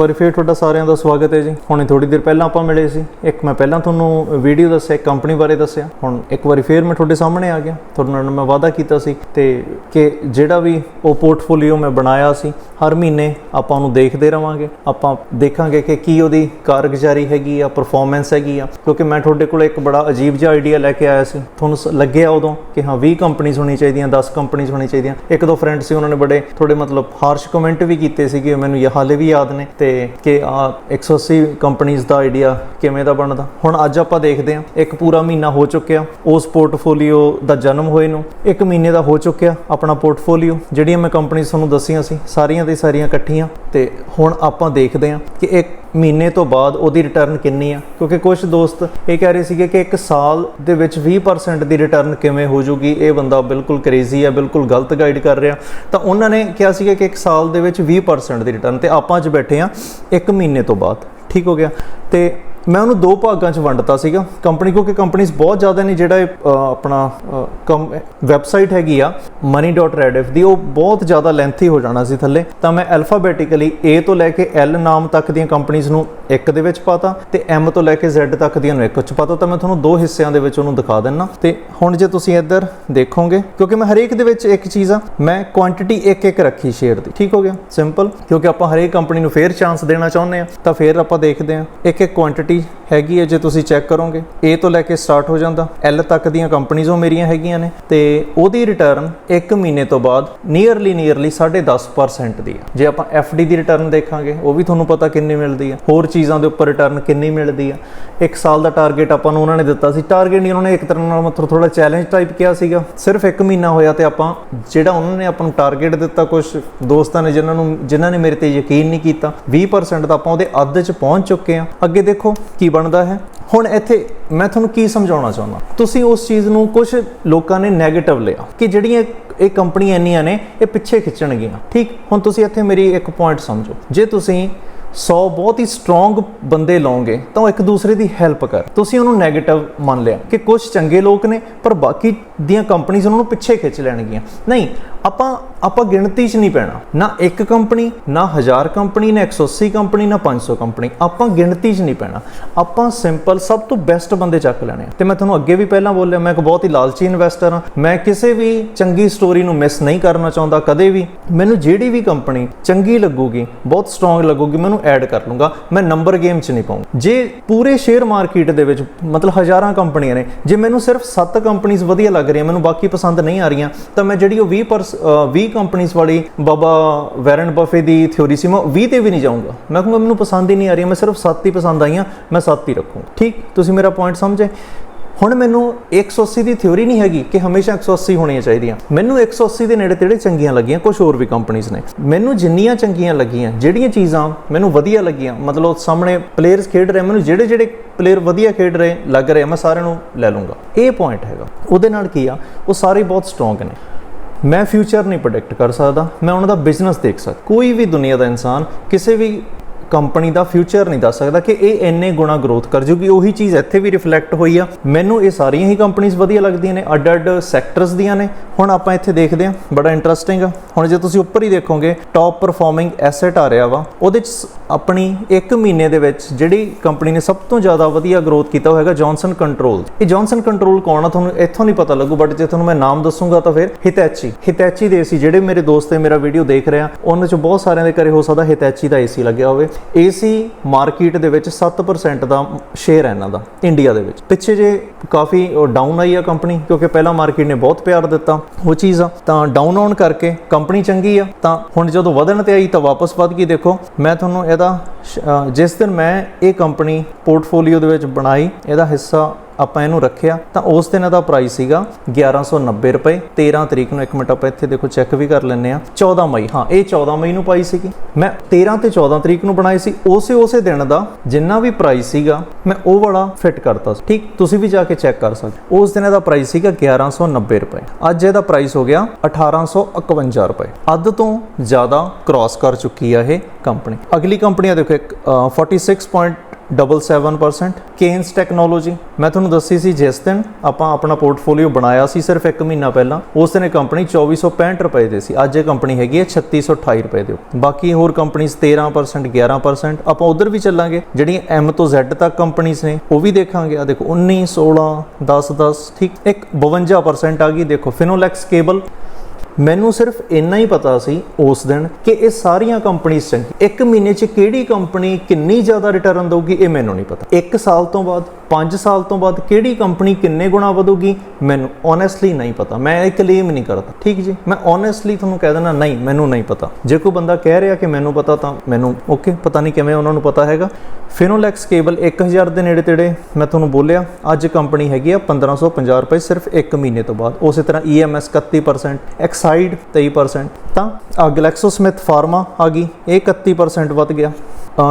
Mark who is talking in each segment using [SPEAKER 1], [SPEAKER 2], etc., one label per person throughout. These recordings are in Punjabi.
[SPEAKER 1] ਵਾਰੀ ਫੇਰ ਤੁਹਾਡਾ ਸਾਰਿਆਂ ਦਾ ਸਵਾਗਤ ਹੈ ਜੀ। ਹੁਣੇ ਥੋੜੀ ਦੇਰ ਪਹਿਲਾਂ ਆਪਾਂ ਮਿਲੇ ਸੀ। ਇੱਕ ਮੈਂ ਪਹਿਲਾਂ ਤੁਹਾਨੂੰ ਵੀਡੀਓ ਦੱਸਿਆ, ਇੱਕ ਕੰਪਨੀ ਬਾਰੇ ਦੱਸਿਆ। ਹੁਣ ਇੱਕ ਵਾਰੀ ਫੇਰ ਮੈਂ ਤੁਹਾਡੇ ਸਾਹਮਣੇ ਆ ਗਿਆ। ਤੁਹਾਡੇ ਨਾਲ ਮੈਂ ਵਾਅਦਾ ਕੀਤਾ ਸੀ ਤੇ ਕਿ ਜਿਹੜਾ ਵੀ ਉਹ ਪੋਰਟਫੋਲੀਓ ਮੈਂ ਬਣਾਇਆ ਸੀ, ਹਰ ਮਹੀਨੇ ਆਪਾਂ ਉਹਨੂੰ ਦੇਖਦੇ ਰਵਾਂਗੇ। ਆਪਾਂ ਦੇਖਾਂਗੇ ਕਿ ਕੀ ਉਹਦੀ ਕਾਰਗੁਜ਼ਾਰੀ ਹੈਗੀ ਆ ਪਰਫਾਰਮੈਂਸ ਹੈਗੀ ਆ। ਕਿਉਂਕਿ ਮੈਂ ਤੁਹਾਡੇ ਕੋਲ ਇੱਕ ਬੜਾ ਅਜੀਬ ਜਿਹਾ ਆਈਡੀਆ ਲੈ ਕੇ ਆਇਆ ਸੀ। ਤੁਹਾਨੂੰ ਸ- ਲੱਗਿਆ ਉਦੋਂ ਕਿ ਹਾਂ 20 ਕੰਪਨੀਆਂ ਹੋਣੀ ਚਾਹੀਦੀਆਂ 10 ਕੰਪਨੀਆਂ ਹੋਣੀ ਚਾਹੀਦੀਆਂ। ਇੱਕ ਦੋ ਫਰੈਂਡ ਸੀ, ਉਹਨਾਂ ਨੇ ਬੜੇ ਥੋੜੇ ਮਤਲਬ ਹਾਰਸ਼ ਕਮੈਂਟ ਵੀ ਕੀਤੇ ਸੀਗੇ। ਮੈਨੂੰ ਇਹ ਹਾਲੇ ਵੀ ਯਾਦ ਨੇ। ਤੇ ਕਿ ਆ 180 ਕੰਪਨੀਆਂ ਦਾ ਆਈਡੀਆ ਕਿਵੇਂ ਦਾ ਬਣਦਾ। ਹੁਣ ਅੱਜ ਆਪਾਂ ਦੇਖਦੇ ਹਾਂ, ਇੱਕ ਪੂਰਾ ਮਹੀਨਾ ਹੋ ਚੁੱਕਿਆ, ਉਸ ਪੋਰਟਫੋਲੀਓ ਦਾ ਜਨਮ ਹੋਏ ਨੂੰ, ਇੱਕ ਮਹੀਨੇ ਦਾ ਹੋ ਚੁੱਕਿਆ ਆਪਣਾ ਪੋਰਟਫੋਲੀਓ ਜਿਹੜੀਆਂ ਮੈਂ ਕੰਪਨੀਆਂ ਤੁਹਾਨੂੰ ਦੱਸੀਆਂ ਸੀ, ਸਾਰੀਆਂ ਦੀ ਸਾਰੀਆਂ ਇਕੱਠੀਆਂ। ਤੇ ਹੁਣ ਆਪਾਂ ਦੇਖਦੇ ਹਾਂ ਕਿ ਇੱਕ ਮਹੀਨੇ ਤੋਂ ਬਾਅਦ ਉਹਦੀ ਰਿਟਰਨ ਕਿੰਨੀ ਆ। ਕਿਉਂਕਿ ਕੁਝ ਦੋਸਤ ਇਹ ਕਹਿ ਰਹੇ ਸੀਗੇ ਕਿ ਇੱਕ ਸਾਲ ਦੇ ਵਿੱਚ 20% ਦੀ ਰਿਟਰਨ ਕਿਵੇਂ ਹੋ ਜੂਗੀ ਇਹ ਬੰਦਾ ਬਿਲਕੁਲ ਕ੍ਰੇਜ਼ੀ ਆ ਬਿਲਕੁਲ ਗਲਤ ਗਾਈਡ ਕਰ ਰਿਹਾ। ਤਾਂ ਉਹਨਾਂ ਨੇ ਕਿਹਾ ਸੀਗਾ ਕਿ ਇੱਕ ਸਾਲ ਦੇ ਵਿੱਚ 20% ਦੀ ਰਿਟਰਨ ਤੇ ਆਪਾਂ ਅੱਜ ਬੈਠੇ ਆ ਇੱਕ ਮਹੀਨੇ ਤੋਂ ਬਾਅਦ। ਠੀਕ ਹੋ ਗਿਆ? ਤੇ ਮੈਂ ਉਹਨੂੰ ਦੋ ਭਾਗਾਂ 'ਚ ਵੰਡਤਾ ਸੀਗਾ। ਕੰਪਨੀ ਕਿਉਂਕਿ ਕੰਪਨੀਆਂ ਬਹੁਤ ਜ਼ਿਆਦਾ ਨੇ ਜਿਹੜਾ ਇਹ, ਅ, ਆਪਣਾ ਵੈਬਸਾਈਟ ਹੈਗੀ ਆ money.rediff ਦੀ, ਉਹ ਬਹੁਤ ਜ਼ਿਆਦਾ ਲੈਂਥੀ ਹੋ ਜਾਣਾ ਸੀ ਥੱਲੇ। ਤਾਂ ਮੈਂ ਅਲਫਾਬੈਟਿਕਲੀ A ਤੋਂ ਲੈ ਕੇ L ਨਾਮ ਤੱਕ ਦੀਆਂ ਕੰਪਨੀਆਂ ਨੂੰ ਇੱਕ ਦੇ ਵਿੱਚ ਪਾਤਾ ਤੇ M ਤੋਂ ਲੈ ਕੇ Z ਤੱਕ ਦੀਆਂ ਨੂੰ ਇੱਕ ਵਿੱਚ ਪਾਤਾ। ਤਾਂ ਮੈਂ ਤੁਹਾਨੂੰ ਦੋ ਹਿੱਸਿਆਂ ਦੇ ਵਿੱਚ ਉਹਨੂੰ ਦਿਖਾ ਦਿੰਨਾ। ਤੇ ਹੁਣ ਜੇ ਤੁਸੀਂ ਇੱਧਰ ਦੇਖੋਗੇ, ਕਿਉਂਕਿ ਮੈਂ ਹਰੇਕ ਦੇ ਵਿੱਚ ਇੱਕ ਚੀਜ਼ ਆ, ਮੈਂ ਕੁਆਂਟੀਟੀ ਇੱਕ ਇੱਕ ਰੱਖੀ ਸ਼ੇਅਰ ਦੀ। ਠੀਕ ਹੋ ਗਿਆ? ਸਿੰਪਲ ਕਿਉਂਕਿ ਆਪਾਂ ਹਰੇਕ ਕੰਪਨੀ ਨੂੰ ਫੇਅਰ ਚਾਂਸ ਦੇਣਾ ਚਾਹੁੰਦੇ ਆ, ਤਾਂ ਫੇਰ ਆਪਾਂ ਦੇਖਦੇ ਆ। ਇੱਕ ਇੱਕ ਕੁਆਂਟੀਟੀ ਹੈਗੀ ਹੈ ਜੇ ਤੁਸੀਂ ਚੈੱਕ ਕਰੋਗੇ, A ਤੋਂ ਲੈ ਕੇ ਸਟਾਰਟ ਹੋ ਜਾਂਦਾ। L ਤੱਕ ਦੀਆਂ ਕੰਪਨੀਆਂ ਉਹ ਮੇਰੀਆਂ ਹੈਗੀਆਂ ਨੇ। ਤੇ ਉਹਦੀ ਰਿਟਰਨ 1 ਮਹੀਨੇ ਤੋਂ ਬਾਅਦ ਨੀਅਰਲੀ ਨੀਅਰਲੀ 10.5% ਦੀ ਹੈ ਜੇ ਆਪਾਂ FD ਦੀ ਰਿਟਰਨ ਦੇਖਾਂਗੇ, ਉਹ ਵੀ ਤੁਹਾਨੂੰ ਪਤਾ ਕਿੰਨੀ ਮਿਲਦੀ ਹੈ ਹੋਰ ਚੀਜ਼ਾਂ ਦੇ ਉੱਪਰ ਰਿਟਰਨ ਕਿੰਨੀ ਮਿਲਦੀ ਹੈ ਇੱਕ ਸਾਲ ਦਾ ਟਾਰਗੇਟ ਆਪਾਂ ਨੂੰ ਉਹਨਾਂ ਨੇ ਦਿੱਤਾ ਸੀ। ਟਾਰਗੇਟ ਨਹੀਂ, ਉਹਨਾਂ ਨੇ ਇੱਕ ਤਰ੍ਹਾਂ ਨਾਲ ਮਤਲਬ ਥੋੜਾ ਚੈਲੰਜ ਟਾਈਪ ਕਿਹਾ ਸੀਗਾ। ਸਿਰਫ 1 ਮਹੀਨਾ ਹੋਇਆ ਤੇ ਆਪਾਂ ਜਿਹੜਾ ਉਹਨਾਂ ਨੇ ਆਪਾਂ ਨੂੰ ਟਾਰਗੇਟ ਦਿੱਤਾ ਕੁਝ ਦੋਸਤਾਂ ਨੇ ਜਿਨ੍ਹਾਂ ਨੂੰ, ਜਿਨ੍ਹਾਂ ਨੇ ਮੇਰੇ ਤੇ ਯਕੀਨ ਨਹੀਂ ਕੀਤਾ 20% ਤਾਂ ਆਪਾਂ ਉਹਦੇ ਅੱਧ 'ਚ ਪਹੁੰਚ ਚੁੱਕੇ ਆ। ਅੱਗੇ ਦੇਖੋ ਕੀ ਬਣਦਾ ਹੈ। ਹੁਣ ਇੱਥੇ ਮੈਂ ਤੁਹਾਨੂੰ ਕੀ ਸਮਝਾਉਣਾ ਚਾਹੁੰਦਾ? ਤੁਸੀਂ ਉਸ ਚੀਜ਼ ਨੂੰ ਕੁਝ ਲੋਕਾਂ ਨੇ 네ਗੇਟਿਵ ਲਿਆ ਕਿ ਜਿਹੜੀਆਂ ਇਹ ਕੰਪਨੀਆਂ ਇੰਨੀਆਂ ਨੇ, ਇਹ ਪਿੱਛੇ ਖਿੱਚਣਗੀਆਂ। ਠੀਕ? ਹੁਣ ਤੁਸੀਂ ਇੱਥੇ ਮੇਰੀ ਇੱਕ ਪੁਆਇੰਟ ਸਮਝੋ। ਜੇ ਤੁਸੀਂ 100 ਬਹੁਤ ਹੀ ਸਟਰੋਂਗ ਬੰਦੇ ਲਾਓਗੇ, ਤਾਂ ਉਹ ਇੱਕ ਦੂਸਰੇ ਦੀ ਹੈਲਪ ਕਰ। ਤੁਸੀਂ ਉਹਨੂੰ 네ਗੇਟਿਵ ਮੰਨ ਲਿਆ ਕਿ ਕੁਝ ਚੰਗੇ ਲੋਕ ਨੇ, ਪਰ ਬਾਕੀ ਦੀਆਂ ਕੰਪਨੀਆਂ ਉਹਨਾਂ ਨੂੰ ਪਿੱਛੇ ਖਿੱਚ ਲੈਣਗੀਆਂ। ਨਹੀਂ ਆਪਾਂ ਆਪਾਂ ਗਿਣਤੀ 'ਚ ਨਹੀਂ ਪੈਣਾ। ਨਾ ਇੱਕ ਕੰਪਨੀ, ਨਾ ਹਜ਼ਾਰ ਕੰਪਨੀ, ਨਾ 180 ਕੰਪਨੀ, ਨਾ 500 ਕੰਪਨੀ। ਆਪਾਂ ਗਿਣਤੀ 'ਚ ਨਹੀਂ ਪੈਣਾ। ਆਪਾਂ ਸਿੰਪਲ ਸਭ ਤੋਂ ਬੈਸਟ ਬੰਦੇ ਚੱਕ ਲੈਣੇ ਆ। ਤੇ ਮੈਂ ਤੁਹਾਨੂੰ ਅੱਗੇ ਵੀ ਪਹਿਲਾਂ ਬੋਲਿਆ, ਮੈਂ ਇੱਕ ਬਹੁਤ ਹੀ ਲਾਲਚੀ ਇਨਵੈਸਟਰ ਹਾਂ। ਮੈਂ ਕਿਸੇ ਵੀ ਚੰਗੀ ਸਟੋਰੀ ਨੂੰ ਮਿਸ ਨਹੀਂ ਕਰਨਾ ਚਾਹੁੰਦਾ, ਕਦੇ ਵੀ। ਮੈਨੂੰ ਜਿਹੜੀ ਵੀ ਕੰਪਨੀ ਚੰਗੀ ਲੱਗੂਗੀ, ਬਹੁਤ ਸਟਰੋਂਗ ਲੱਗੂਗੀ ਮੈਨੂੰ ਐਡ ਕਰ ਲੂੰਗਾ। ਮੈਂ ਨੰਬਰ ਗੇਮ 'ਚ ਨਹੀਂ ਪਾਉਂਗਾ ਜੇ ਪੂਰੇ ਸ਼ੇਅਰ ਮਾਰਕੀਟ ਦੇ ਵਿੱਚ, ਮਤਲਬ ਹਜ਼ਾਰਾਂ ਕੰਪਨੀਆਂ ਨੇ, ਜੇ ਮੈਨੂੰ ਸਿਰਫ 7 ਕੰਪਨੀਆਂ ਵਧੀਆ ਲੱਗ ਰਹੀਆਂ, ਮੈਨੂੰ ਬਾਕੀ ਪਸੰਦ ਨਹੀਂ ਆ ਰਹੀਆਂ, ਤਾਂ ਮੈਂ ਜਿਹੜੀ ਉਹ 20 ਪਰਸ- 20 ਕੰਪਨੀਆਂ ਵਾਲੀ ਬਾਬਾ ਵੈਰਨ ਬਫੇ ਦੀ ਥਿਉਰੀ ਸੀ, ਮੈਂ 20 ਤੇ ਵੀ ਨਹੀਂ ਜਾਊਂਗਾ। ਮੈਂ ਕਹੂੰਗਾ ਮੈਨੂੰ ਪਸੰਦ ਹੀ ਨਹੀਂ ਆ ਰਹੀ, ਮੈਂ ਸਿਰਫ 7 ਹੀ ਪਸੰਦ ਆਈਆਂ, ਮੈਂ 7 ਹੀ ਰੱਖੂੰ। ਠੀਕ? ਤੁਸੀਂ ਮੇਰਾ ਪੁਆਇੰਟ ਸਮਝੇ? ਹੁਣ ਮੈਨੂੰ 180 ਦੀ ਥਿਉਰੀ ਨਹੀਂ ਹੈਗੀ ਕਿ ਹਮੇਸ਼ਾ 180 ਹੋਣੀਆਂ ਚਾਹੀਦੀਆਂ। ਮੈਨੂੰ 180 ਦੇ ਨੇੜੇ ਤੇੜੇ ਚੰਗੀਆਂ ਲੱਗੀਆਂ ਕੁਝ ਹੋਰ ਵੀ ਕੰਪਨੀਆਂ ਨੇ। ਮੈਨੂੰ ਜਿੰਨੀਆਂ ਚੰਗੀਆਂ ਲੱਗੀਆਂ, ਜਿਹੜੀਆਂ ਚੀਜ਼ਾਂ ਮੈਨੂੰ ਵਧੀਆ ਲੱਗੀਆਂ, ਮਤਲਬ ਸਾਹਮਣੇ ਪਲੇਅਰਸ ਖੇਡ ਰਹੇ, ਮੈਨੂੰ ਜਿਹੜੇ ਜਿਹੜੇ ਪਲੇਅਰ ਵਧੀਆ ਖੇਡ ਰਹੇ, ਲੱਗ ਰਹੇ, ਮੈਂ ਸਾਰਿਆਂ ਨੂੰ ਲੈ ਲੂੰਗਾ ਇਹ ਪੁਆਇੰਟ ਹੈਗਾ। ਉਹਦੇ ਨਾਲ ਕੀ ਆ? ਉਹ ਸਾਰੇ ਬਹੁਤ ਸਟਰੋਂਗ ਨੇ। ਮੈਂ ਫਿਊਚਰ ਨਹੀਂ ਪ੍ਰੋਡਿਕਟ ਕਰ ਸਕਦਾ, ਮੈਂ ਉਹਨਾਂ ਦਾ ਬਿਜ਼ਨਸ ਦੇਖ ਸਕਦਾ। ਕੋਈ ਵੀ ਦੁਨੀਆ ਦਾ ਇਨਸਾਨ, ਕਿਸੇ ਵੀ ਕੰਪਨੀ ਦਾ ਫਿਊਚਰ ਨਹੀਂ ਦੱਸ ਸਕਦਾ ਕਿ ਇਹ ਇੰਨੇ ਗੁਣਾ ਗਰੋਥ ਕਰ ਜੂਗੀ। ਉਹੀ ਚੀਜ਼ ਇੱਥੇ ਵੀ ਰਿਫਲੈਕਟ ਹੋਈ ਆ। ਮੈਨੂੰ ਇਹ ਸਾਰੀਆਂ ਹੀ ਕੰਪਨੀਆਂ ਵਧੀਆ ਲੱਗਦੀਆਂ ਨੇ ਅੱਡ ਅੱਡ ਸੈਕਟਰਸ ਦੀਆਂ ਨੇ। ਹੁਣ ਆਪਾਂ ਇੱਥੇ ਦੇਖਦੇ ਹਾਂ, ਬੜਾ ਇੰਟਰਸਟਿੰਗ ਆ। ਹੁਣ ਜੇ ਤੁਸੀਂ ਉੱਪਰ ਹੀ ਦੇਖੋਗੇ ਟਾਪ ਪਰਫਾਰਮਿੰਗ ਐਸੈਟ ਆ ਰਿਹਾ ਵਾ। ਉਹਦੇ ਚ ਆਪਣੀ 1 ਮਹੀਨੇ ਦੇ ਵਿੱਚ ਜਿਹੜੀ ਕੰਪਨੀ ਨੇ ਸਭ ਤੋਂ ਜ਼ਿਆਦਾ ਵਧੀਆ ਗਰੋਥ ਕੀਤਾ ਹੋਏਗਾ ਜੌਨਸਨ ਕੰਟਰੋਲ ਇਹ ਜੌਨਸਨ ਕੰਟਰੋਲ ਕੌਣ ਆ? ਤੁਹਾਨੂੰ ਇੱਥੋਂ ਨਹੀਂ ਪਤਾ ਲੱਗੂ ਬਟ ਜੇ ਤੁਹਾਨੂੰ ਮੈਂ ਨਾਮ ਦੱਸੂਗਾ ਤਾਂ ਫਿਰ ਹਿਤੈਚੀ ਹਿਤੈਚੀ ਦੇ ਸੀ ਜਿਹੜੇ ਮੇਰੇ ਦੋਸਤ ਨੇ ਮੇਰਾ ਵੀਡੀਓ ਦੇਖ ਰਿਹਾ ਉਹਨਾਂ ਚ ਬਹੁਤ ਸਾਰਿਆਂ ਦੇ ਘਰੇ ਹੋ ਸਕਦਾ ਹਿਤੈਚੀ ਦਾ ਏਸੀ ਲੱਗਿਆ ਹੋਵੇ। ਏਸੀ ਮਾਰਕੀਟ ਦੇ ਵਿੱਚ 7% ਦਾ ਸ਼ੇਅਰ ਹੈ ਇਹਨਾਂ ਦਾ, ਇੰਡੀਆ ਦੇ ਵਿੱਚ। ਪਿੱਛੇ ਜੇ ਕਾਫੀ ਡਾਊਨ ਆਈ ਆ ਕੰਪਨੀ ਕਿਉਂਕਿ ਪਹਿਲਾਂ ਮਾਰਕੀਟ ਨੇ ਬਹੁਤ ਪਿਆਰ ਦਿੱਤਾ ਉਹ ਚੀਜ਼ ਆ। ਤਾਂ ਡਾਊਨ ਆਉਣ ਕਰਕੇ ਕੰਪਨੀ ਚੰਗੀ ਆ। ਤਾਂ ਹੁਣ ਜਦੋਂ ਵਧਣ ਤੇ ਆਈ ਤਾਂ ਵਾਪਸ ਵੱਧ ਗਈ। ਦੇਖੋ, ਮੈਂ ਤੁਹਾਨੂੰ ਇਹਦਾ ਸ਼- ਜਿਸ ਦਿਨ ਮੈਂ ਇਹ ਕੰਪਨੀ ਪੋਰਟਫੋਲੀਓ ਦੇ ਵਿੱਚ ਬਣਾਈ, ਇਹਦਾ ਹਿੱਸਾ ਆਪਾਂ ਇਹਨੂੰ ਰੱਖਿਆ ਤਾਂ ਉਸ ਦਿਨ ਇਹਦਾ ਪ੍ਰਾਈਸ ਸੀਗਾ 1190 ਰੁਪਏ। 13 ਤਰੀਕ ਨੂੰ ਇੱਕ ਮਿੰਟ ਆਪਾਂ ਇੱਥੇ ਦੇਖੋ ਚੈੱਕ ਵੀ ਕਰ ਲੈਂਦੇ ਆ 14 ਮਈ ਹਾਂ ਇਹ 14 ਮਈ ਨੂੰ ਪਾਈ ਸੀਗੀ। ਮੈਂ 13 ਤੇ 14 ਤਰੀਕ ਨੂੰ ਬਣਾਈ ਸੀ। ਉਸੇ ਉਸੇ ਦਿਨ ਦਾ ਜਿੰਨਾ ਵੀ ਪ੍ਰਾਈਸ ਸੀਗਾ ਮੈਂ ਉਹ ਵਾਲਾ ਫਿੱਟ ਕਰਤਾ ਸੀ। ਠੀਕ ਤੁਸੀਂ ਵੀ ਜਾ ਕੇ ਚੈੱਕ ਕਰ ਸਕਦੇ ਉਸ ਦਿਨ ਇਹਦਾ ਪ੍ਰਾਈਸ ਸੀਗਾ 1190 ਰੁਪਏ। ਅੱਜ ਇਹਦਾ ਪ੍ਰਾਈਸ ਹੋ ਗਿਆ 1851 ਰੁਪਏ। ਅੱਧ ਤੋਂ ਜ਼ਿਆਦਾ ਕ੍ਰਾਸ ਕਰ ਚੁੱਕੀ ਆ ਇਹ ਕੰਪਨੀ ਅਗਲੀ ਕੰਪਨੀ ਆ ਦੇਖੋ ਇੱਕ ਅ, 46. 77% ਕੇਨਸ ਟੈਕਨੋਲੋਜੀ ਮੈਂ ਤੁਹਾਨੂੰ ਦੱਸੀ ਸੀ ਜਿਸ ਦਿਨ ਆਪਾਂ ਆਪਣਾ ਪੋਰਟਫੋਲੀਓ ਬਣਾਇਆ ਸੀ ਸਿਰਫ 1 ਮਹੀਨਾ ਪਹਿਲਾਂ, ਉਸ ਦਿਨ ਇਹ ਕੰਪਨੀ 2465 ਰੁਪਏ ਦੇ ਸੀ, ਅੱਜ ਇਹ ਕੰਪਨੀ ਹੈਗੀ ਹੈ 3628 ਰੁਪਏ ਦੀ। ਬਾਕੀ ਹੋਰ ਕੰਪਨੀਆਂ 13% 11% ਆਪਾਂ ਉਧਰ ਵੀ ਚੱਲਾਂਗੇ, ਜਿਹੜੀਆਂ M ਤੋਂ Z ਤੱਕ ਕੰਪਨੀਆਂ ਨੇ, ਉਹ ਵੀ ਦੇਖਾਂਗੇ। ਆ ਦੇਖੋ 19 16 10 10 ਠੀਕ ਇੱਕ 52% ਆ ਗਈ। ਦੇਖੋ ਫਿਨੋਲੈਕਸ ਕੇਬਲ ਮੈਨੂੰ ਸਿਰਫ ਇੰਨਾ ਹੀ ਪਤਾ ਸੀ ਉਸ ਦਿਨ ਕਿ ਇਹ ਸਾਰੀਆਂ ਕੰਪਨੀਆਂ ਚੰਗੀ ਇੱਕ ਮਹੀਨੇ 'ਚ ਕਿਹੜੀ ਕੰਪਨੀ ਕਿੰਨੀ ਜ਼ਿਆਦਾ ਰਿਟਰਨ ਦਊਗੀ, ਇਹ ਮੈਨੂੰ ਨਹੀਂ ਪਤਾ। ਇੱਕ ਸਾਲ ਤੋਂ ਬਾਅਦ 5 ਸਾਲ ਤੋਂ ਬਾਅਦ ਕਿਹੜੀ ਕੰਪਨੀ ਕਿੰਨੇ ਗੁਣਾ ਵਧੂਗੀ, ਮੈਨੂੰ ਓਨੈਸਟਲੀ ਨਹੀਂ ਪਤਾ। ਮੈਂ ਇਹ ਕਲੇਮ ਨਹੀਂ ਕਰਦਾ। ਠੀਕ ਜੀ? ਮੈਂ ਓਨੈਸਟਲੀ ਤੁਹਾਨੂੰ ਕਹਿ ਦੇਣਾ ਨਹੀਂ, ਮੈਨੂੰ ਨਹੀਂ ਪਤਾ। ਜੇ ਕੋਈ ਬੰਦਾ ਕਹਿ ਰਿਹਾ ਕਿ ਮੈਨੂੰ ਪਤਾ ਤਾਂ ਮੈਨੂੰ ਓਕੇ ਪਤਾ ਨਹੀਂ ਕਿਵੇਂ ਉਹਨਾਂ ਨੂੰ ਪਤਾ ਹੈਗਾ। ਫਿਨੋਲੈਕਸ ਕੇਬਲ 1000 ਦੇ ਨੇੜੇ ਤੇੜੇ ਮੈਂ ਤੁਹਾਨੂੰ ਬੋਲਿਆ, ਅੱਜ ਕੰਪਨੀ ਹੈਗੀ ਆ 1550 ਰੁਪਏ ਸਿਰਫ 1 ਮਹੀਨੇ ਤੋਂ ਬਾਅਦ। ਉਸੇ ਤਰ੍ਹਾਂ E EMS 31% ਐਕਸਾਈਡ 23% ਤਾਂ ਗਲੈਕਸੋ ਸਮਿਥ ਫਾਰਮਾ ਆ ਗਈ, ਇਹ 31% ਵੱਧ ਗਿਆ।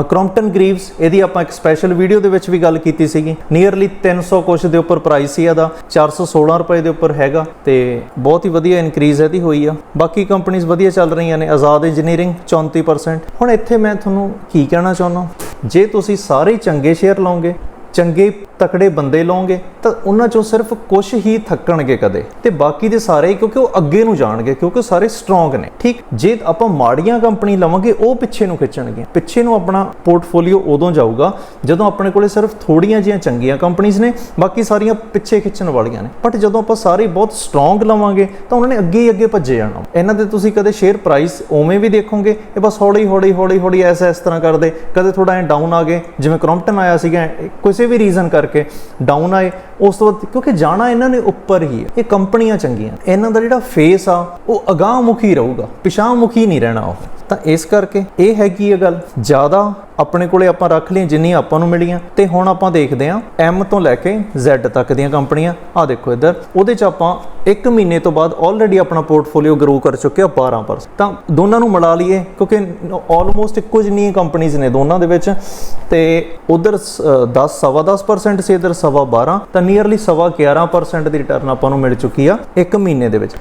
[SPEAKER 1] ਕ੍ਰੋਮਪਟਨ ਗਰੀਵਸ ਇਹਦੀ ਆਪਾਂ ਇੱਕ ਸਪੈਸ਼ਲ ਵੀਡੀਓ ਦੇ ਵਿੱਚ ਵੀ ਗੱਲ ਕੀਤੀ ਸੀਗੀ। ਨੀਅਰਲੀ 300 ਕੁਛ ਦੇ ਉੱਪਰ ਪ੍ਰਾਈਸ ਸੀ ਇਹਦਾ 416 ਰੁਪਏ ਦੇ ਉੱਪਰ ਹੈਗਾ ਤੇ ਬਹੁਤ ਹੀ ਵਧੀਆ ਇਨਕਰੀਜ਼ ਇਹਦੀ ਹੋਈ ਆ। ਬਾਕੀ ਕੰਪਨੀਆਂ ਵਧੀਆ ਚੱਲ ਰਹੀਆਂ ਨੇ ਆਜ਼ਾਦ ਇੰਜੀਨੀਅਰਿੰਗ 34% ਹੁਣ ਇੱਥੇ ਮੈਂ ਤੁਹਾਨੂੰ ਕੀ ਕਹਿਣਾ ਚਾਹੁੰਦਾ, ਜੇ ਤੁਸੀਂ ਸਾਰੇ ਚੰਗੇ ਸ਼ੇਅਰ ਲਓਗੇ ਚੰਗੇ ਤਕੜੇ ਬੰਦੇ ਲਓਗੇ ਤਾਂ ਉਹਨਾਂ ਚੋਂ ਸਿਰਫ ਕੁਝ ਹੀ ਥੱਕਣਗੇ ਕਦੇ। ਤੇ ਬਾਕੀ ਦੇ ਸਾਰੇ ਹੀ ਕਿਉਂਕਿ ਉਹ ਅੱਗੇ ਨੂੰ ਜਾਣਗੇ, ਕਿਉਂਕਿ ਸਾਰੇ ਸਟਰੋਂਗ ਨੇ, ਠੀਕ? ਜੇ ਆਪਾਂ ਮਾੜੀਆਂ ਕੰਪਨੀ ਲਵਾਂਗੇ, ਉਹ ਪਿੱਛੇ ਨੂੰ ਖਿੱਚਣਗੇ ਪਿੱਛੇ ਨੂੰ ਆਪਣਾ ਪੋਰਟਫੋਲੀਓ ਉਦੋਂ ਜਾਊਗਾ, ਜਦੋਂ ਆਪਣੇ ਕੋਲੇ ਸਿਰਫ ਥੋੜੀਆਂ ਜਿਹੀਆਂ ਚੰਗੀਆਂ ਕੰਪਨੀਆਂ ਨੇ, ਬਾਕੀ ਸਾਰੀਆਂ ਪਿੱਛੇ ਖਿੱਚਣ ਵਾਲੀਆਂ ਨੇ। ਬਟ ਜਦੋਂ ਆਪਾਂ ਸਾਰੇ ਬਹੁਤ ਸਟਰੋਂਗ ਲਵਾਂਗੇ, ਤਾਂ ਉਹਨਾਂ ਨੇ ਅੱਗੇ ਹੀ ਅੱਗੇ ਭੱਜੇ ਜਾਣਾ। ਇਹਨਾਂ ਦੇ ਤੁਸੀਂ ਕਦੇ ਸ਼ੇਅਰ ਪ੍ਰਾਈਸ ਉਵੇਂ ਵੀ ਦੇਖੋਗੇ, ਇਹ ਬਸ ਹੌਲੀ ਹੌਲੀ ਹੌਲੀ ਹੌਲੀ ਐਸ ਇਸ ਤਰ੍ਹਾਂ ਕਰਦੇ, ਕਦੇ ਥੋੜਾ ਐ ਡਾਊਨ ਆ ਗਏ, ਜਿਵੇਂ ਕ੍ਰੋਮਪਟਨ ਆਇਆ ਸੀਗਾ ਕਿਸੇ ਵੀ ਰੀਜ਼ਨ ਕਰਕੇ ਡਾਊਨ ਆਏ। ਉਸ ਤੋਂ ਬਾਅਦ ਕਿਉਂਕਿ ਜਾਣਾ ਇਹਨਾਂ ਨੇ ਉੱਪਰ ਹੀ ਹੈ। ਇਹ ਕੰਪਨੀਆਂ ਚੰਗੀਆਂ ਇਹਨਾਂ ਦਾ ਜਿਹੜਾ ਫੇਸ ਆ, ਉਹ ਅਗਾਹ ਮੁਖੀ ਰਹੂਗਾ। ਪਿਛਾਂਹਮੁਖੀ ਨਹੀਂ ਰਹਿਣਾ ਉਹ। ਤਾਂ ਇਸ ਕਰਕੇ ਇਹ ਹੈਗੀ ਇਹ ਗੱਲ, ਜ਼ਿਆਦਾ ਆਪਣੇ ਕੋਲੇ ਆਪਾਂ ਰੱਖ ਲਈਆਂ ਜਿੰਨੀ ਆਪਾਂ ਨੂੰ ਮਿਲੀਆਂ, ਤੇ ਹੁਣ ਆਪਾਂ ਦੇਖਦੇ ਹਾਂ M ਤੋਂ ਲੈ ਕੇ Z ਤੱਕ ਦੀਆਂ ਕੰਪਨੀਆਂ। ਆ ਦੇਖੋ ਇੱਧਰ, ਉਹਦੇ ਚ ਆਪਾਂ 1 ਮਹੀਨੇ ਤੋਂ ਬਾਅਦ ਆਲਰੇਡੀ ਆਪਣਾ ਪੋਰਟਫੋਲੀਓ ਗਰੋ ਕਰ ਚੁੱਕੇ ਆ 12% ਤਾਂ ਦੋਨਾਂ ਨੂੰ ਮਿਲਾ ਲਈਏ, ਕਿਉਂਕਿ ਆਲਮੋਸਟ ਇੱਕੋ ਜਿਹੀਆਂ ਕੰਪਨੀਆਂ ਨੇ ਦੋਨਾਂ ਦੇ ਵਿੱਚ। ਤੇ ਉਧਰ 10 ਸਵਾ 10% ਸੀ, ਇਧਰ ਸਵਾ 12 ਤਾਂ ਨੀਅਰਲੀ ਸਵਾ 11% ਦੀ ਰਿਟਰਨ ਆਪਾਂ ਨੂੰ ਮਿਲ ਚੁੱਕੀ ਆ 1 ਮਹੀਨੇ ਦੇ ਵਿੱਚ।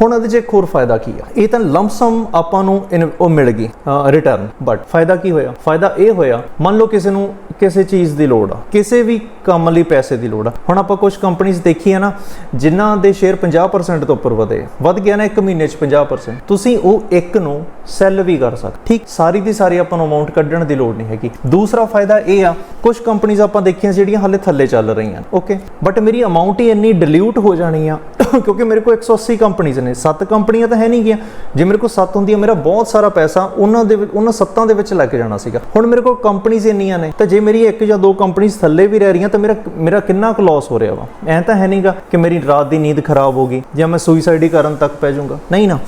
[SPEAKER 1] ਹੁਣ ਇਹਦੇ 'ਚ ਇੱਕ ਹੋਰ ਫਾਇਦਾ ਕੀ ਆ? ਇਹ ਤਾਂ ਲੰਮਸਮ ਆਪਾਂ ਨੂੰ ਉਹ ਮਿਲ ਗਈ ਰਿਟਰਨ ਬਟ ਫਾਇਦਾ ਕੀ ਹੋਇਆ? ਫਾਇਦਾ ਇਹ ਹੋਇਆ, ਮੰਨ ਲਓ ਕਿਸੇ ਨੂੰ ਕਿਸੇ ਚੀਜ਼ ਦੀ ਲੋੜ ਆ, ਕਿਸੇ ਵੀ ਕੰਮ ਲਈ ਪੈਸੇ ਦੀ ਲੋੜ ਆ। ਹੁਣ ਆਪਾਂ ਕੁਝ ਕੰਪਨੀਆਂ ਦੇਖੀਆਂ ਨਾ, ਜਿਨ੍ਹਾਂ ਦੇ ਸ਼ੇਅਰ 50% ਤੋਂ ਉੱਪਰ ਵਧੇ, ਵਧ ਗਿਆ ਨਾ ਇੱਕ ਮਹੀਨੇ 'ਚ 50% ਤੁਸੀਂ ਉਹ ਇੱਕ ਨੂੰ ਸੈੱਲ ਵੀ ਕਰ ਸਕਦੇ। ਠੀਕ, ਸਾਰੀ ਦੀ ਸਾਰੀ ਆਪਾਂ ਨੂੰ ਅਮਾਉਂਟ ਕੱਢਣ ਦੀ ਲੋੜ ਨਹੀਂ ਹੈਗੀ। ਦੂਸਰਾ ਫਾਇਦਾ ਇਹ ਆ ਕੁਝ ਕੰਪਨੀਆਂ ਆਪਾਂ ਦੇਖੀਆਂ ਜਿਹੜੀਆਂ ਹਾਲੇ ਥੱਲੇ ਚੱਲ ਰਹੀਆਂ ਓਕੇ ਬਟ ਮੇਰੀ ਅਮਾਉਂਟ ਹੀ ਇੰਨੀ ਡਿਲੂਟ ਹੋ ਜਾਣੀ ਆ, ਕਿਉਂਕਿ ਮੇਰੇ ਕੋਲ 180 ਕੰਪਨੀਆਂ ਨੇ। ਸੱਤ ਕੰਪਨੀਆਂ ਤਾਂ ਹੈ ਨਹੀਂ ਗਿਆ ਜੇ ਮੇਰੇ ਕੋਲ ਸੱਤ ਹੁੰਦੀਆਂ, ਮੇਰਾ ਬਹੁਤ ਸਾਰਾ ਪੈਸਾ ਉਹਨਾਂ ਦੇ ਉਹਨਾਂ ਸੱਤਾਂ ਦੇ ਵਿੱਚ ਲੱਗ ਜਾਣਾ ਸੀਗਾ। ਹੁਣ ਮੇਰੇ ਕੋਲ ਕੰਪਨੀਆਂ ਇੰਨੀਆਂ ਨੇ, ਤਾਂ ਜੇ ਮੇਰੀ ਇੱਕ ਜਾਂ ਦੋ ਕੰਪਨੀਆਂ ਥੱਲੇ ਵੀ ਰਹਿ ਰਹੀਆਂ, ਤਾਂ ਮੇਰਾ ਮੇਰਾ ਕਿੰਨਾ ਕੁ ਲਾਸ ਹੋ ਰਿਹਾ ਵਾ? ਐਂ ਤਾਂ ਹੈ ਨਹੀਂਗਾ ਕਿ ਮੇਰੀ ਰਾਤ ਦੀ ਨੀਂਦ ਖਰਾਬ ਹੋ ਗਈ, ਜਾਂ ਮੈਂ ਸੁਸਾਈਡ ਹੀ ਕਰਨ ਤੱਕ ਪੈ ਜਾਊਂਗਾ। ਨਹੀਂ ਨਾ।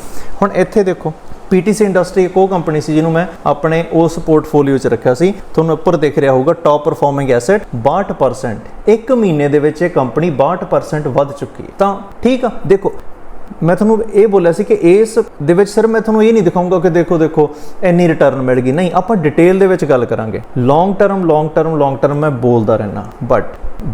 [SPEAKER 1] ਹੁਣ ਇੱਥੇ ਦੇਖੋ ਪੀਟੀਸੀ ਇੰਡਸਟਰੀ ਇੱਕ ਉਹ ਕੰਪਨੀ ਸੀ, ਜਿਹਨੂੰ ਮੈਂ ਆਪਣੇ ਉਸ ਪੋਰਟਫੋਲੀਓ 'ਚ ਰੱਖਿਆ ਸੀ। ਤੁਹਾਨੂੰ ਉੱਪਰ ਦੇਖ ਰਿਹਾ ਹੋਊਗਾ ਟਾਪ ਪਰਫਾਰਮਿੰਗ ਐਸੈਟ 62% ਇੱਕ ਮਹੀਨੇ ਦੇ ਵਿੱਚ ਇਹ ਕੰਪਨੀ 62% ਵੱਧ ਚੁੱਕੀ ਹੈ। ਤਾਂ ਠੀਕ ਆ, ਦੇਖੋ ਮੈਂ ਤੁਹਾਨੂੰ ਇਹ ਬੋਲਿਆ ਸੀ ਕਿ ਇਸ ਦੇ ਵਿੱਚ ਸਿਰ ਮੈਂ ਤੁਹਾਨੂੰ ਇਹ ਨਹੀਂ ਦਿਖਾਉਂਗਾ ਕਿ ਦੇਖੋ ਦੇਖੋ, ਇੰਨੀ ਰਿਟਰਨ ਮਿਲ ਗਈ। ਨਹੀਂ, ਆਪਾਂ ਡਿਟੇਲ ਦੇ ਵਿੱਚ ਗੱਲ ਕਰਾਂਗੇ। Long term long term long term ਮੈਂ ਬੋਲਦਾ ਰਹਿਣਾ ਬਟ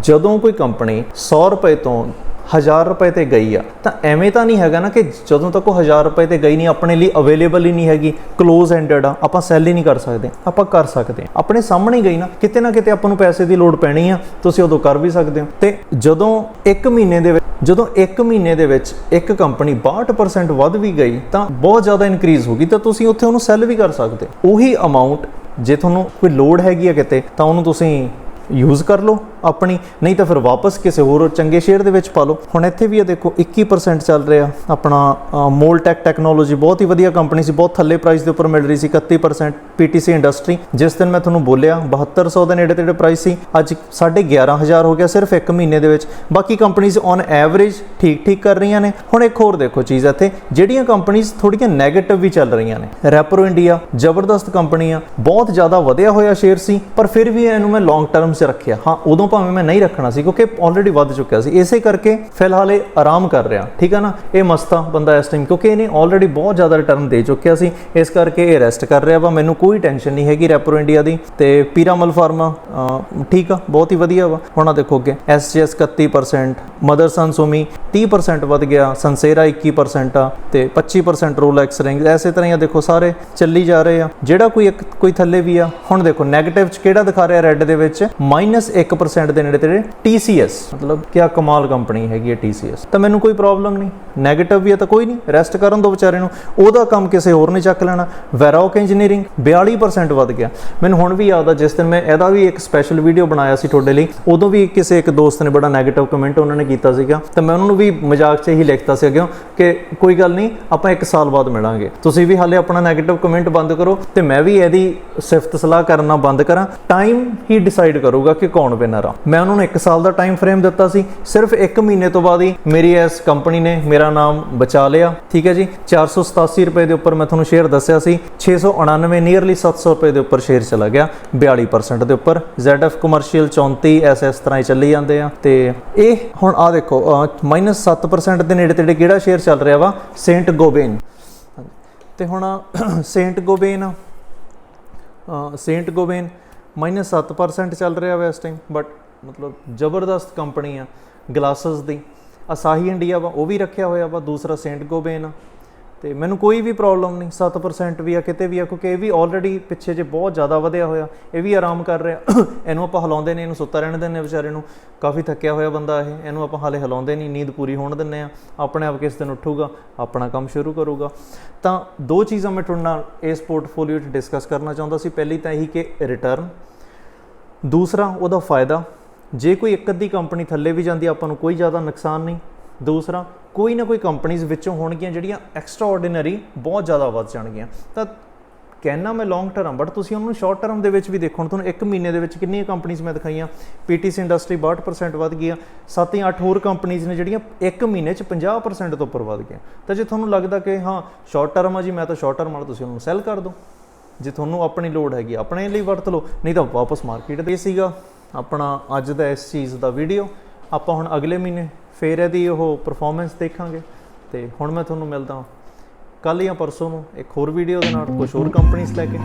[SPEAKER 1] ਜਦੋਂ ਕੋਈ ਕੰਪਨੀ 100 ਰੁਪਏ ਤੋਂ 1000 ਰੁਪਏ ਤੇ ਗਈ ਆ, ਤਾਂ ਐਵੇਂ ਤਾਂ ਨਹੀਂ ਹੈਗਾ ਨਾ ਕਿ ਜਦੋਂ ਤੱਕ ਉਹ 1000 ਰੁਪਏ ਤੇ ਗਈ ਨਹੀਂ, ਆਪਣੇ ਲਈ ਅਵੇਲੇਬਲ ਹੀ ਨਹੀਂ ਹੈਗੀ ক্লোਜ਼ ਐਂਡਡ ਆ, ਆਪਾਂ ਸੈਲ ਹੀ ਨਹੀਂ ਕਰ ਸਕਦੇ, ਆਪਾਂ ਕਰ ਸਕਦੇ ਹਾਂ। ਆਪਣੇ ਸਾਹਮਣੇ ਗਈ ਨਾ, ਕਿਤੇ ਨਾ ਕਿਤੇ ਆਪਾਂ ਨੂੰ ਪੈਸੇ ਦੀ ਲੋੜ ਪੈਣੀ ਆ, ਤੁਸੀਂ ਉਦੋਂ ਕਰ ਵੀ ਸਕਦੇ ਹੋ। ਤੇ ਜਦੋਂ 1 ਮਹੀਨੇ ਦੇ ਵਿੱਚ, ਜਦੋਂ 1 ਮਹੀਨੇ ਦੇ ਵਿੱਚ ਇੱਕ ਕੰਪਨੀ 62% ਵੱਧ ਵੀ ਗਈ, ਤਾਂ ਬਹੁਤ ਜ਼ਿਆਦਾ ਇਨਕਰੀਜ਼ ਹੋ ਗਈ, ਤਾਂ ਤੁਸੀਂ ਉੱਥੇ ਉਹਨੂੰ ਸੈਲ ਵੀ ਕਰ ਸਕਦੇ ਉਹੀ ਅਮਾਉਂਟ ਜੇ ਤੁਹਾਨੂੰ ਕੋਈ ਲੋੜ ਹੈਗੀ ਆ ਕਿਤੇ, ਤਾਂ ਉਹਨੂੰ ਤੁਸੀਂ ਯੂਜ਼ ਕਰ ਲਓ। ਆਪਣੀ, ਨਹੀਂ ਤਾਂ ਫਿਰ ਵਾਪਸ ਕਿਸੇ ਹੋਰ ਚੰਗੇ ਸ਼ੇਅਰ ਦੇ ਵਿੱਚ ਪਾ ਲਓ। ਹੁਣ ਇੱਥੇ ਵੀ ਇਹ ਦੇਖੋ 21% ਚੱਲ ਰਿਹਾ। ਆਪਣਾ ਮੋਲਟੈਕ ਟੈਕਨੋਲੋਜੀ ਬਹੁਤ ਹੀ ਵਧੀਆ ਕੰਪਨੀ ਸੀ, ਬਹੁਤ ਥੱਲੇ ਪ੍ਰਾਈਸ ਦੇ ਉੱਪਰ ਮਿਲ ਰਹੀ ਸੀ 31% ਪੀਟੀਸੀ ਇੰਡਸਟਰੀ ਜਿਸ ਦਿਨ ਮੈਂ ਤੁਹਾਨੂੰ ਬੋਲਿਆ 7200 ਦੇ ਨੇੜੇ ਤੇੜੇ ਪ੍ਰਾਈਸ ਸੀ, ਅੱਜ 11500 ਹੋ ਗਿਆ ਸਿਰਫ ਇੱਕ ਮਹੀਨੇ ਦੇ ਵਿੱਚ। ਬਾਕੀ ਕੰਪਨੀਆਂ ਔਨ ਐਵਰੇਜ ਠੀਕ ਠੀਕ ਕਰ ਰਹੀਆਂ ਨੇ। ਹੁਣ ਇੱਕ ਹੋਰ ਦੇਖੋ ਚੀਜ਼ ਇੱਥੇ, ਜਿਹੜੀਆਂ ਕੰਪਨੀਆਂ ਥੋੜੀਆਂ 네ਗੇਟਿਵ ਵੀ ਚੱਲ ਰਹੀਆਂ ਨੇ। ਰੈਪਰੋ ਇੰਡੀਆ ਜ਼ਬਰਦਸਤ ਕੰਪਨੀ ਆ, ਬਹੁਤ ਜ਼ਿਆਦਾ ਵਧਿਆ ਹੋਇਆ ਸ਼ੇਅਰ ਸੀ, ਪਰ ਫਿਰ ਵੀ ਇਹਨੂੰ ਮੈਂ ਲੌਂਗ ਟਰਮ 'ਚ ਰੱਖਿਆ। ਹਾਂ, ਉਦੋਂ ਭਾਵੇਂ ਮੈਂ ਨਹੀਂ ਰੱਖਣਾ ਸੀ, ਕਿਉਂਕਿ ਆਲਰੇਡੀ ਵੱਧ ਚੁੱਕਿਆ ਸੀ। ਇਸੇ ਕਰਕੇ ਫਿਲਹਾਲ ਇਹ ਆਰਾਮ ਕਰ ਰਿਹਾ। ਠੀਕ ਆ ਨਾ? ਇਹ ਮਸਤਾ ਬੰਦਾ ਇਸ ਟਾਈਮ ਕਿਉਂਕਿ ਇਹਨੇ ਆਲਰੇਡੀ ਬਹੁਤ ਜ਼ਿਆਦਾ ਰਿਟਰਨ ਦੇ ਚੁੱਕਿਆ ਸੀ। ਇਸ ਕਰਕੇ ਇਹ ਰੈਸਟ ਕਰ ਰਿਹਾ ਵਾ। ਮੈਨੂੰ ਕੋਈ ਟੈਨਸ਼ਨ ਨਹੀਂ ਹੈਗੀ ਰੈਪਰੋ ਇੰਡੀਆ ਦੀ ਤੇ ਪੀਰਾਮਲ ਫਾਰਮਾ ਠੀਕ ਆ, ਬਹੁਤ ਹੀ ਵਧੀਆ ਵਾ। ਹੁਣ ਆ ਦੇਖੋ ਅੱਗੇ। ਐਸਜੀਐਸ 31% ਮਦਰਸਨ ਸੁਮੀ 30% ਵੱਧ ਗਿਆ ਸੰਸੇਰਾ 21% ਆ ਤੇ 25% ਰੋਲੈਕਸ ਰਿੰਗ ਐਸੇ ਤਰ੍ਹਾਂ ਹੀ ਆ ਦੇਖੋ ਸਾਰੇ ਚੱਲੀ ਜਾ ਰਹੇ ਆ। ਜਿਹੜਾ ਕੋਈ ਇੱਕ, ਕੋਈ ਥੱਲੇ ਵੀ ਆ। ਹੁਣ ਦੇਖੋ 네ਗੇਟਿਵ ਚ ਕਿਹੜਾ ਦਿਖਾ ਰਿਹਾ ਰੈੱਡ ਦੇ ਵਿੱਚ? -1% 3% ਦੇ ਨੇੜੇ ਤੇੜੇ TCS ਮਤਲਬ ਕਿਆ ਕਮਾਲ ਕੰਪਨੀ ਹੈਗੀ ਹੈ TCS ਤਾਂ ਮੈਨੂੰ ਕੋਈ ਪ੍ਰੋਬਲਮ ਨਹੀਂ। 네ਗੇਟਿਵ ਵੀ ਹੈ ਤਾਂ ਕੋਈ ਨਹੀਂ। ਰੈਸਟ ਕਰਨ ਦੋ ਵਿਚਾਰੇ ਨੂੰ। ਉਹਦਾ ਕੰਮ ਕਿਸੇ ਹੋਰ ਨੇ ਚੱਕ ਲੈਣਾ। ਵੈਰੋਕ ਇੰਜੀਨੀਅਰਿੰਗ 42% ਵੱਧ ਗਿਆ। ਮੈਨੂੰ ਹੁਣ ਵੀ ਯਾਦ ਆ, ਜਿਸ ਦਿਨ ਮੈਂ ਇਹਦਾ ਵੀ ਇੱਕ ਸਪੈਸ਼ਲ ਵੀਡੀਓ ਬਣਾਇਆ ਸੀ ਤੁਹਾਡੇ ਲਈ। ਉਦੋਂ ਵੀ ਕਿਸੇ ਇੱਕ ਦੋਸਤ ਨੇ ਬੜਾ 네ਗੇਟਿਵ ਕਮੈਂਟ ਉਹਨਾਂ ਨੇ ਕੀਤਾ ਸੀਗਾ। ਤਾਂ ਮੈਂ ਉਹਨਾਂ ਨੂੰ ਵੀ ਮਜ਼ਾਕ 'ਚ ਹੀ ਲਿਖਤਾ ਸੀ ਅੱਗੇ, ਕਿ ਕੋਈ ਗੱਲ ਨਹੀਂ, ਆਪਾਂ ਇੱਕ ਸਾਲ ਬਾਅਦ ਮਿਲਾਂਗੇ। ਤੁਸੀਂ ਵੀ ਹਾਲੇ ਆਪਣਾ ਨੈਗੇਟਿਵ ਕਮੈਂਟ ਬੰਦ ਕਰੋ ਤੇ ਮੈਂ ਵੀ ਇਹਦੀ ਸਿਫਤ ਸਲਾਹ ਕਰਨਾ ਬੰਦ ਕਰਾਂ। ਟਾਈਮ ਹੀ ਡਿਸਾਈਡ ਕਰੂਗਾ ਕਿ ਕੌਣ ਵਿਨਰ ਆ। ਮੈਂ ਉਹਨਾਂ ਨੂੰ 1 ਸਾਲ ਦਾ ਟਾਈਮ ਫਰੇਮ ਦਿੱਤਾ ਸੀ। ਸਿਰਫ 1 ਮਹੀਨੇ ਤੋਂ ਬਾਅਦ ਹੀ ਮੇਰੀ ਇਸ ਕੰਪਨੀ ਨੇ ਮੇਰਾ ਨਾਮ ਬਚਾ ਲਿਆ। ਠੀਕ ਹੈ ਜੀ? 487 ਰੁਪਏ ਦੇ ਉੱਪਰ ਮੈਂ ਤੁਹਾਨੂੰ ਸ਼ੇਅਰ ਦੱਸਿਆ ਸੀ। 699 ਨੀਅਰਲੀ 700 ਰੁਪਏ ਦੇ ਉੱਪਰ ਸ਼ੇਅਰ ਚਲਾ ਗਿਆ। 42% ਦੇ ਉੱਪਰ। ZF ਕਮਰਸ਼ੀਅਲ 34 ਐਸ ਇਸ ਤਰ੍ਹਾਂ ਹੀ ਚੱਲੀ ਜਾਂਦੇ ਆ। ਤੇ ਇਹ ਹੁਣ ਆ ਦੇਖੋ -7% ਦੇ ਨੇੜੇ ਤੇੜੇ ਕਿਹੜਾ ਸ਼ੇਅਰ ਚੱਲ ਰਿਹਾ ਵਾ? ਸੇਂਟ ਗੋਬੇਨ ਤੇ ਹੁਣ ਸੇਂਟ ਗੋਬੇਨ ਸੇਂਟ ਗੋਬੇਨ -7% ਚੱਲ ਰਿਹਾ ਵਾ ਇਸ ਟਾਈਮ ਬਟ ਮਤਲਬ ਜ਼ਬਰਦਸਤ ਕੰਪਨੀ ਆ, ਗਲਾਸਸ ਦੀ। ਅਸਾਹੀ ਇੰਡੀਆ ਵਾ, ਉਹ ਵੀ ਰੱਖਿਆ ਹੋਇਆ ਵਾ, ਦੂਸਰਾ ਸੇਂਟ ਗੋਬੇਨ ਆ। ਤੇ ਮੈਨੂੰ ਕੋਈ ਵੀ ਪ੍ਰੋਬਲਮ ਨਹੀਂ 7% ਵੀ ਆ, ਕਿਤੇ ਵੀ ਆ, ਕਿਉਂਕਿ ਇਹ ਵੀ ਆਲਰੇਡੀ ਪਿੱਛੇ ਜੇ ਬਹੁਤ ਜ਼ਿਆਦਾ ਵਧਿਆ ਹੋਇਆ, ਇਹ ਵੀ ਆਰਾਮ ਕਰ ਰਿਹਾ। ਇਹਨੂੰ ਆਪਾਂ ਹਿਲਾਉਂਦੇ ਨੇ, ਇਹਨੂੰ ਸੁੱਤਾ ਰਹਿਣ ਦਿੰਦੇ ਹਾਂ ਵਿਚਾਰੇ ਨੂੰ। ਕਾਫੀ ਥੱਕਿਆ ਹੋਇਆ ਬੰਦਾ ਇਹ, ਇਹਨੂੰ ਆਪਾਂ ਹਾਲੇ ਹਿਲਾਉਂਦੇ ਨਹੀਂ, ਨੀਂਦ ਪੂਰੀ ਹੋਣ ਦਿੰਦੇ ਆ। ਆਪਣੇ ਆਪ ਕਿਸ ਦਿਨ ਉੱਠੂਗਾ, ਆਪਣਾ ਕੰਮ ਸ਼ੁਰੂ ਕਰੂਗਾ। ਤਾਂ ਦੋ ਚੀਜ਼ਾਂ ਮੈਂ ਤੁਹਾਡੇ ਨਾਲ ਇਸ ਪੋਰਟਫੋਲੀਓ 'ਚ ਡਿਸਕਸ ਕਰਨਾ ਚਾਹੁੰਦਾ ਸੀ। ਪਹਿਲੀ ਤਾਂ ਇਹੀ ਕਿ ਰਿਟਰਨ ਦੂਸਰਾ, ਉਹਦਾ ਫਾਇਦਾ। ਜੇ ਕੋਈ ਇੱਕ ਅੱਧੀ ਕੰਪਨੀ ਥੱਲੇ ਵੀ ਜਾਂਦੀ ਆਪਾਂ ਨੂੰ ਕੋਈ ਜ਼ਿਆਦਾ ਨੁਕਸਾਨ ਨਹੀਂ। ਦੂਸਰਾ, ਕੋਈ ਨਾ ਕੋਈ ਕੰਪਨੀਆਂ ਵਿੱਚੋਂ ਹੋਣਗੀਆਂ ਜਿਹੜੀਆਂ ਐਕਸਟਰਾ ਆਰਡੀਨਰੀ ਬਹੁਤ ਜ਼ਿਆਦਾ ਵੱਧ ਜਾਣਗੀਆਂ। ਤਾਂ ਕਹਿਣਾ ਮੈਂ ਲੌਂਗ ਟਰਮ ਬਟ ਤੁਸੀਂ ਉਹਨੂੰ ਸ਼ਾਰਟ ਟਰਮ ਦੇ ਵਿੱਚ ਵੀ ਦੇਖੋ। ਹੁਣ ਤੁਹਾਨੂੰ ਇੱਕ ਮਹੀਨੇ ਦੇ ਵਿੱਚ ਕਿੰਨੀਆਂ ਕੰਪਨੀਆਂ ਮੈਂ ਦਿਖਾਈਆਂ? ਪੀਟੀਸੀ ਇੰਡਸਟਰੀ 62% ਵੱਧ ਗਈ ਆ 7 ਜਾਂ 8 ਹੋਰ ਕੰਪਨੀਆਂ ਨੇ ਜਿਹੜੀਆਂ ਇੱਕ ਮਹੀਨੇ 'ਚ 50% ਤੋਂ ਉੱਪਰ ਵੱਧ ਗਈਆਂ। ਤਾਂ ਜੇ ਤੁਹਾਨੂੰ ਲੱਗਦਾ ਕਿ ਹਾਂ ਸ਼ਾਰਟ ਟਰਮ ਆ ਜੀ, ਮੈਂ ਤਾਂ ਸ਼ਾਰਟ ਟਰਮ ਵਾਲਾ ਤੁਸੀਂ ਉਹਨੂੰ ਸੈਲ ਕਰ ਦਿਓ। ਜੇ ਤੁਹਾਨੂੰ ਆਪਣੀ ਲੋੜ ਹੈਗੀ, ਆਪਣੇ ਲਈ ਵਰਤ ਲਓ, ਨਹੀਂ ਤਾਂ ਵਾਪਸ ਮਾਰਕੀਟ ਦੇ ਸੀਗਾ। ਆਪਣਾ ਅੱਜ ਦਾ ਇਸ ਚੀਜ਼ ਦਾ ਵੀਡੀਓ। ਆਪਾਂ ਹੁਣ ਅਗਲੇ ਮਹੀਨੇ ਫੇਰ ਇਹਦੀ ਉਹ ਪਰਫਾਰਮੈਂਸ ਦੇਖਾਂਗੇ। ਤੇ ਹੁਣ ਮੈਂ ਤੁਹਾਨੂੰ ਮਿਲਦਾ ਹਾਂ ਕੱਲ ਜਾਂ ਪਰਸੋਂ ਨੂੰ ਇੱਕ ਹੋਰ ਵੀਡੀਓ ਦੇ ਨਾਲ ਕੁਝ ਹੋਰ ਕੰਪਨੀਆਂ ਲੈ ਕੇ।